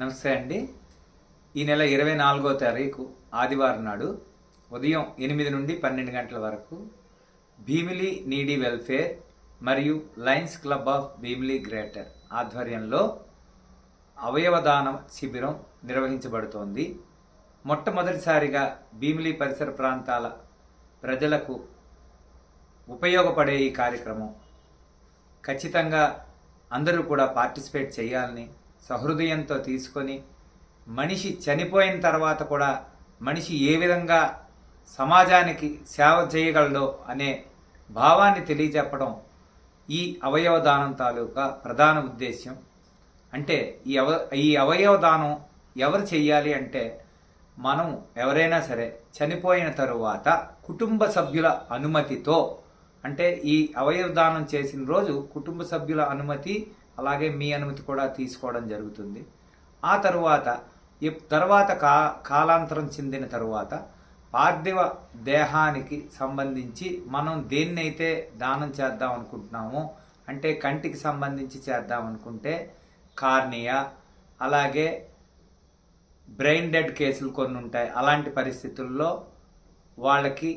నమస్తే అండి. ఈ నెల ఇరవై నాలుగో తారీఖు ఆదివారం నాడు ఉదయం ఎనిమిది నుండి పన్నెండు గంటల వరకు భీమిలి నీడీ వెల్ఫేర్ మరియు lions club of Bheemili greater ఆధ్వర్యంలో అవయవదాన శిబిరం నిర్వహించబడుతోంది. మొట్టమొదటిసారిగా భీమిలి పరిసర ప్రాంతాల ప్రజలకు ఉపయోగపడే ఈ కార్యక్రమం ఖచ్చితంగా అందరూ కూడా పార్టిసిపేట్ చేయాలని సహృదయంతో తీసుకొని మనిషి చనిపోయిన తర్వాత కూడా మనిషి ఏ విధంగా సమాజానికి సేవ చేయగలడో అనే భావాన్ని తెలియజెప్పడం ఈ అవయవ దానం తాలూకా ప్రధాన ఉద్దేశ్యం. అంటే ఈ అవ ఈ అవయవ దానం ఎవరు చెయ్యాలి అంటే మనం ఎవరైనా సరే చనిపోయిన తరువాత కుటుంబ సభ్యుల అనుమతితో అంటే ఈ అవయవ దానం చేసిన రోజు కుటుంబ సభ్యుల అనుమతి అలాగే మీ అనుమతి కూడా తీసుకోవడం జరుగుతుంది. ఆ తరువాత తర్వాత కా కాలాంతరం చెందిన తరువాత పార్థివ దేహానికి సంబంధించి మనం దేన్నైతే దానం చేద్దాం అనుకుంటున్నామో అంటే కంటికి సంబంధించి చేద్దాం అనుకుంటే కార్నియా అలాగే బ్రెయిన్ డెడ్ కేసులు కొన్ని ఉంటాయి. అలాంటి పరిస్థితుల్లో వాళ్ళకి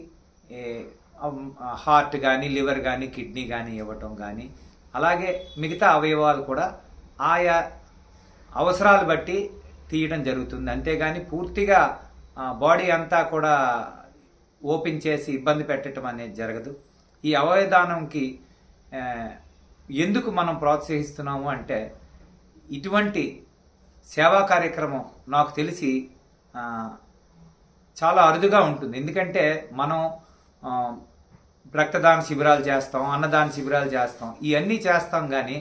హార్ట్ కానీ లివర్ కానీ కిడ్నీ కానీ ఇవ్వటం కానీ అలాగే మిగతా అవయవాలు కూడా ఆయా అవసరాలు బట్టి తీయడం జరుగుతుంది. అంతేగాని పూర్తిగా బాడీ అంతా కూడా ఓపెన్ చేసి ఇబ్బంది పెట్టడం అనేది జరగదు. ఈ అవయదానంకి ఎందుకు మనం ప్రోత్సహిస్తున్నాము అంటే ఇటువంటి సేవా కార్యక్రమం నాకు తెలిసి చాలా అరుదుగా ఉంటుంది. ఎందుకంటే మనం రక్తదాన శిబిరాలు చేస్తాం అన్నదాన శిబిరాలు చేస్తాం. ఇవన్నీ చేస్తాం కానీ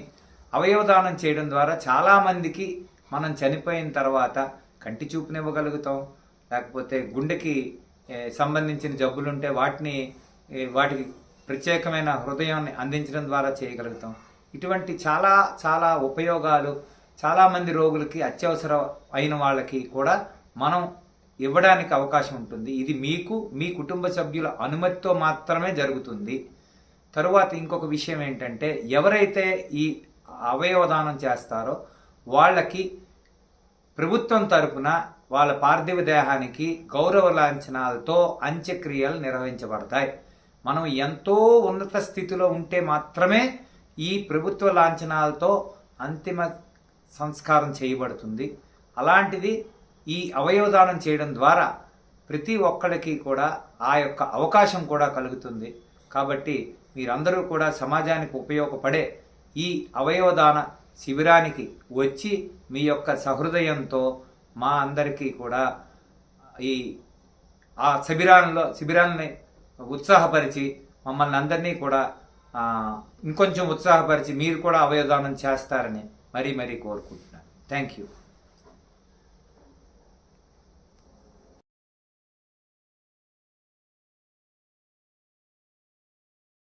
అవయవదానం చేయడం ద్వారా చాలామందికి మనం చనిపోయిన తర్వాత కంటి చూపునివ్వగలుగుతాం. లేకపోతే గుండెకి సంబంధించిన సంబంధించిన జబ్బులుంటే వాటిని వాటికి ప్రత్యేకమైన హృదయాన్ని అందించడం ద్వారా చేయగలుగుతాం. ఇటువంటి చాలా చాలా ఉపయోగాలు చాలామంది రోగులకి అత్యవసర అయిన వాళ్ళకి కూడా మనం ఇవ్వడానికి అవకాశం ఉంటుంది. ఇది మీకు మీ కుటుంబ సభ్యుల అనుమతితో మాత్రమే జరుగుతుంది. తరువాత ఇంకొక విషయం ఏంటంటే ఎవరైతే ఈ అవయవదానం చేస్తారో వాళ్ళకి ప్రభుత్వం తరపున వాళ్ళ పార్థివ దేహానికి గౌరవ లాంఛనాలతో అంత్యక్రియలు నిర్వహించబడతాయి. మనం ఎంతో ఉన్నత స్థితిలో ఉంటే మాత్రమే ఈ ప్రభుత్వ లాంఛనాలతో అంతిమ సంస్కారం చేయబడుతుంది. అలాంటిది ఈ అవయవదానం చేయడం ద్వారా ప్రతి ఒక్కడికి కూడా ఆ యొక్క అవకాశం కూడా కలుగుతుంది. కాబట్టి మీరందరూ కూడా సమాజానికి ఉపయోగపడే ఈ అవయవదాన శిబిరానికి వచ్చి మీ యొక్క సహృదయంతో మా అందరికీ కూడా ఈ ఆ శిబిరాల్లో శిబిరాన్ని ఉత్సాహపరిచి మమ్మల్ని అందరినీ కూడా ఇంకొంచెం ఉత్సాహపరిచి మీరు కూడా అవయవదానం చేస్తారని మరీ మరీ కోరుకుంటున్నాను. Thank you.